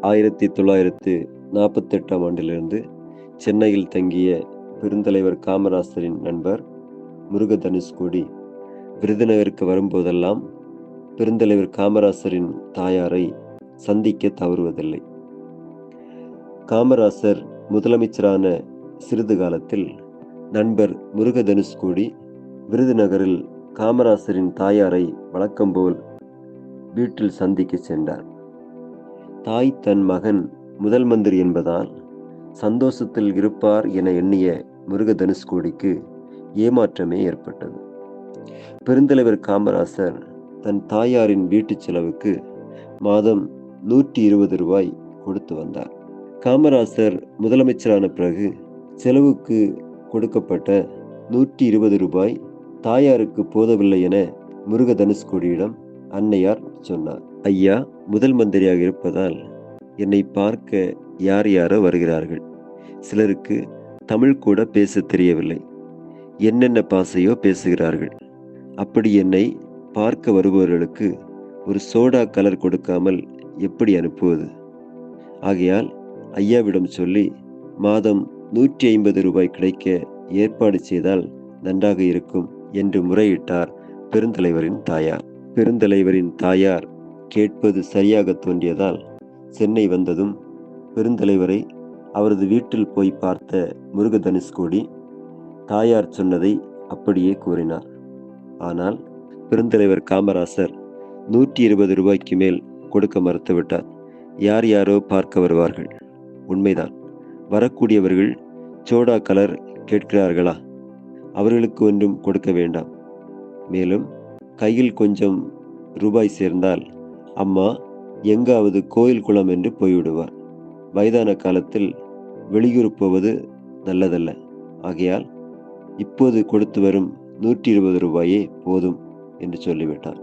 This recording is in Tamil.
ஆயிரத்தி தொள்ளாயிரத்து நாற்பத்தெட்டாம் ஆண்டிலிருந்து சென்னையில் தங்கிய பெருந்தலைவர் காமராசரின் நண்பர் முருக தனுஷ்கோடி விருதுநகருக்கு வரும்போதெல்லாம் பெருந்தலைவர் காமராசரின் தாயாரை சந்திக்க தவறுவதில்லை. காமராசர் முதலமைச்சரான சிறிது காலத்தில் நண்பர் முருக தனுஷ்கோடி விருதுநகரில் காமராசரின் தாயாரை வழக்கம்போல் வீட்டில் சந்திக்க சென்றார். தாய் தன் மகன் முதல் மந்திரி என்பதால் சந்தோஷத்தில் இருப்பார் என எண்ணிய முருகதனுஷ்கோடிக்கு ஏமாற்றமே ஏற்பட்டது. பெருந்தலைவர் காமராசர் தன் தாயாரின் வீட்டுச் செலவுக்கு மாதம் நூற்றி இருபது ரூபாய் கொடுத்து வந்தார். காமராசர் முதலமைச்சரான பிறகு செலவுக்கு கொடுக்கப்பட்ட நூற்றி இருபது ரூபாய் தாயாருக்கு போதவில்லை என முருக தனுஷ்கோடியிடம் அன்னையார் சொன்னார் ஐயா முதல் மந்திரியாக இருப்பதால் என்னை பார்க்க யார் யாரோ வருகிறார்கள். சிலருக்கு தமிழ் கூட பேச தெரியவில்லை. என்னென்ன பாசையோ பேசுகிறார்கள். அப்படி என்னை பார்க்க வருபவர்களுக்கு ஒரு சோடா கலர் கொடுக்காமல் எப்படி அனுப்புவது? ஆகையால் ஐயாவிடம் சொல்லி மாதம் நூற்றி ஐம்பது ரூபாய் கிடைக்க ஏற்பாடு செய்தால் நன்றாக இருக்கும் என்று முறையிட்டார் பெருந்தலைவரின் தாயார். பெருந்தலைவரின் தாயார் கேட்பது சரியாக தோன்றியதால் சென்னை வந்ததும் பெருந்தலைவரை அவரது வீட்டில் போய் பார்த்த முருகதனுஷ்கோடி தாயார் சொன்னதை அப்படியே கூறினார். ஆனால் பெருந்தலைவர் காமராசர் நூற்றி இருபது ரூபாய்க்கு மேல் கொடுக்க மறுத்துவிட்டார். யார் யாரோ பார்க்க வருவார்கள். உண்மைதான். வரக்கூடியவர்கள் சோடா கலர் கேட்கிறார்களா? அவர்களுக்கு ஒன்றும் கொடுக்க வேண்டாம். மேலும் கையில் கொஞ்சம் ரூபாய் சேர்ந்தால் அம்மா எங்காவது கோயில் குளம் என்று போய்விடுவார். வயதான காலத்தில் வெளியூர் போவது நல்லதல்ல. ஆகையால் இப்போது கொடுத்து வரும் நூற்றி இருபது ரூபாயே போதும் என்று சொல்லிவிட்டார்.